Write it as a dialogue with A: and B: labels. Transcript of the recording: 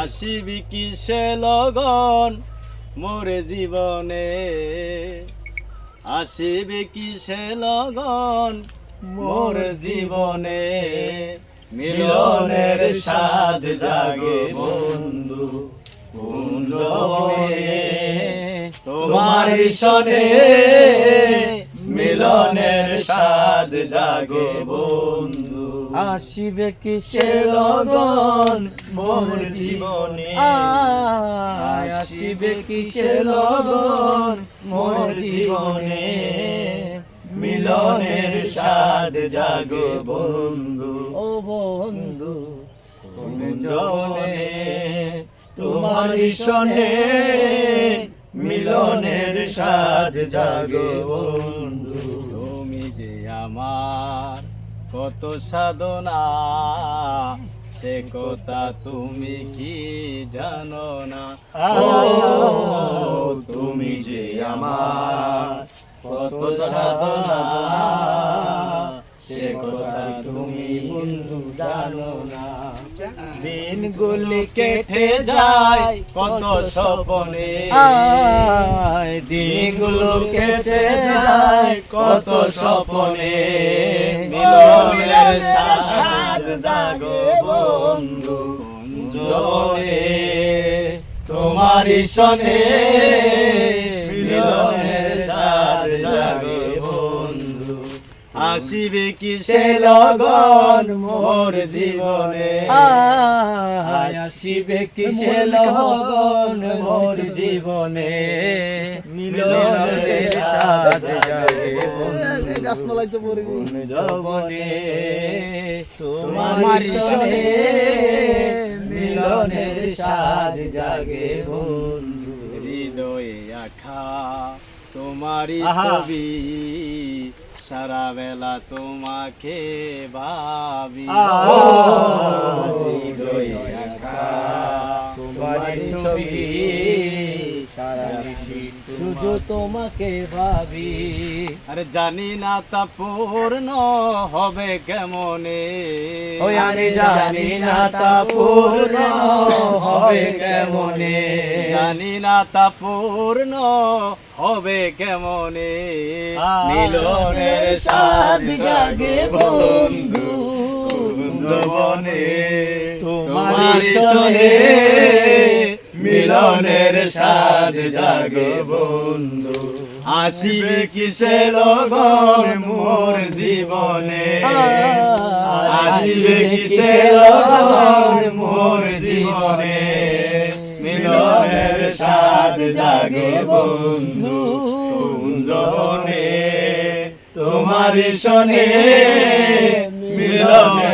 A: আসিবি কিসে লগন মোরে জীবনে। আসিবি কিসে লগন মোর জীবনে। মিলনের স্বাদ জাগে বন্ধু তোমার সনে মিলনের স্বাদ জাগে বন্ধু।
B: আসিবে কিসে লগন মোর জীবনে? আসিবে কিসে লগন মোর জীবনে?
A: মিলনের স্বাদ জাগে বন্ধু।
B: ও বন্ধু
A: কুঞ্জবনে তোমার সনে মিলনের স্বাদ জাগে বন্ধু। আমার, কত সাধনা, সে কথা তুমি কি জানো না? তুমি যে আমার, কত সাধনা, সে কথা তুমি বন্ধু জানো না। দিনগুলি কেটে যায়, কত স্বপনে।
B: দিনগুলো কেটে যায় কত স্বপনে।
A: মিলনের সাথ জাগো বন্ধু তোমারই সনে মিলনের সাথ জাগো বন্ধু। আসিবে কিসে লগন মোর জীবনে?
B: আসিবে কিসে লগন মোর জীবনে। মিলনের সাথ যৌবনে তোমার সনে মিলনের সাথ জাগে বন্ধু।
A: হৃদয়ে আখা তোমারই
B: আহা।
A: ছবি। সারা বেলা তোমাকে ভাবি।
B: তোমার ছবি সারা শুধু তোমাকে ভাবি।
A: আরে জানি না তা পূর্ণ হবে কেমনে।
B: ওই আমি জানি না তা পূর্ণ হবে কেমনে।
A: জানি না তা পূর্ণ হবে কেমনে। মিলনের সাথ জাগে বন্ধু। কুঞ্জবনে তোমার সনে মিলনের সাথ জাগে বন্ধু। আসিবে কিসে লগন মোর জীবনে? আসিবে কিসে লগন মোর জীবনে? মিলনের সাথ জাগে বন্ধু তোমার সনে মিলনের